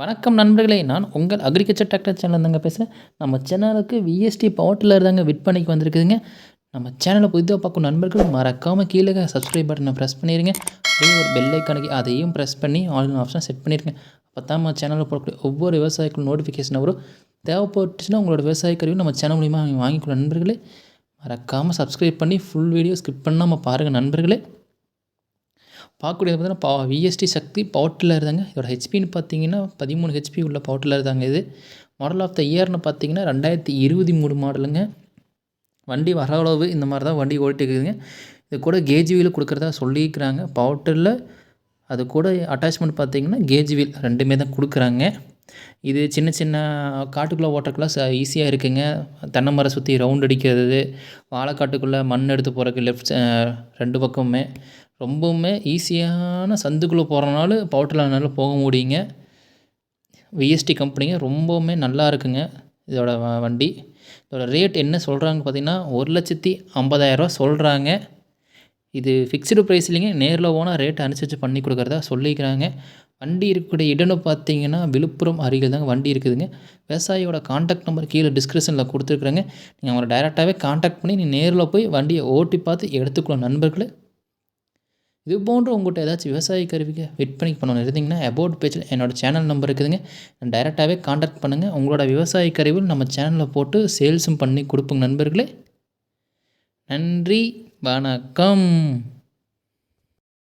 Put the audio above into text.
வணக்கம் நண்பர்களே நான் உங்கள் அக்ரிகல்ச்சர் டிராக்டர் சேனல் தாங்க பேசுகிறேன் நம்ம சேனலுக்கு விஎஸ்டி பவர் டில்லர் தாங்க விற்பனைக்கு வந்திருக்குதுங்க. நம்ம சேனலை புதிதாக பார்க்கும் நண்பர்கள் மறக்காமல் கீழே சப்ஸ்கிரைப் பட்டனை ப்ரெஸ் பண்ணிடுங்க அப்படியே ஒரு பெல் ஐக்கானுக்கு அதையும் ப்ரெஸ் பண்ணி ஆல் ஆப்ஷன் செட் பண்ணிடுங்க அப்போ தான் நம்ம சேனலில் போடக்கூடிய ஒவ்வொரு விவசாயிக்கும் நோட்டிஃபிகேஷன் வரும். தேவைப்பட்டுச்சுன்னா உங்களோட விவசாய கருவி நம்ம சேனல் மூலிமா வாங்கிக்கொள்ள நண்பர்களே. மறக்காமல் சப்ஸ்கிரைப் பண்ணி ஃபுல் வீடியோ ஸ்கிப் பண்ணாமல் பாருங்கள் நண்பர்களே. பார்க்கக்கூடியது பார்த்தீங்கன்னா பா விஎஸ்டி சக்தி பவர் டில்லர் தாங்க. இதோட ஹெச்பின்னு பார்த்தீங்கன்னா பதிமூணு ஹெச்பி உள்ள பவர் டில்லர் தாங்க இது. மாடல் ஆஃப் த இயர்னு பார்த்தீங்கன்னா ரெண்டாயிரத்தி இருபத்தி மூணு மாடலுங்க வண்டி வர அளவு இந்த மாதிரி தான் வண்டி ஓடிட்டு இருக்குதுங்க. இது கூட கேஜ் வீல் கொடுக்குறதா சொல்லியிருக்கிறாங்க. பவர் டில்லர் அது கூட அட்டாச்மெண்ட் பார்த்தீங்கன்னா கேஜ் வீல் ரெண்டுமே தான் கொடுக்குறாங்க. இது சின்ன சின்ன காட்டுக்குள்ளே ஓட்டுறதுக்குலாம் ச ஈஸியாக இருக்குங்க. தென்னை மரம் சுற்றி ரவுண்ட் அடிக்கிறது வாழைக்காட்டுக்குள்ளே மண் எடுத்து போகிறதுக்கு லெஃப்ட் ரெண்டு பக்கமுமே. ரொம்பவுமே ஈஸியான சந்துக்குள்ளே போகிறனால பவர் போக முடியுங்க. விஎஸ்டி கம்பெனிங்க ரொம்பவுமே நல்லா இருக்குங்க இதோட வ வண்டி. இதோட ரேட் என்ன சொல்கிறாங்க பார்த்தீங்கன்னா ஒரு லட்சத்தி ஐம்பதாயிரரூவா சொல்கிறாங்க இது ஃபிக்ஸ்டு ப்ரைஸ் இல்லைங்க. நேரில் போனால் ரேட் அனுசரித்து பண்ணி கொடுக்குறதா சொல்லிக்கிறாங்க. வண்டி இருக்கக்கூடிய இடம்னு பார்த்தீங்கன்னா விழுப்புரம் அருகில் தாங்க வண்டி இருக்குதுங்க. விவசாயியோட காண்டாக்ட் நம்பர் கீழே டிஸ்கிரிப்ஷனில் கொடுத்துருக்குறேங்க. நீங்கள் அவங்களை டைரெக்டாகவே காண்டாக்ட் பண்ணி நீ நேரில் போய் வண்டியை ஓட்டி பார்த்து எடுத்துக்கலாம் நண்பர்களே. இது போன்ற உங்கள்கிட்ட ஏதாச்சும் விவசாய கருவிக்கு விற்பனைக்கு பண்ணணும் இருந்தீங்கன்னா அபவுட் பேஜில் என்னோடய சேனல் நம்பர் இருக்குதுங்க. டைரெக்டாகவே காண்டாக்ட் பண்ணுங்கள் உங்களோட விவசாய கருவிகள் நம்ம சேனலில் போட்டு சேல்ஸும் பண்ணி கொடுப்போங்க நண்பர்களே. நன்றி. வணக்கம்.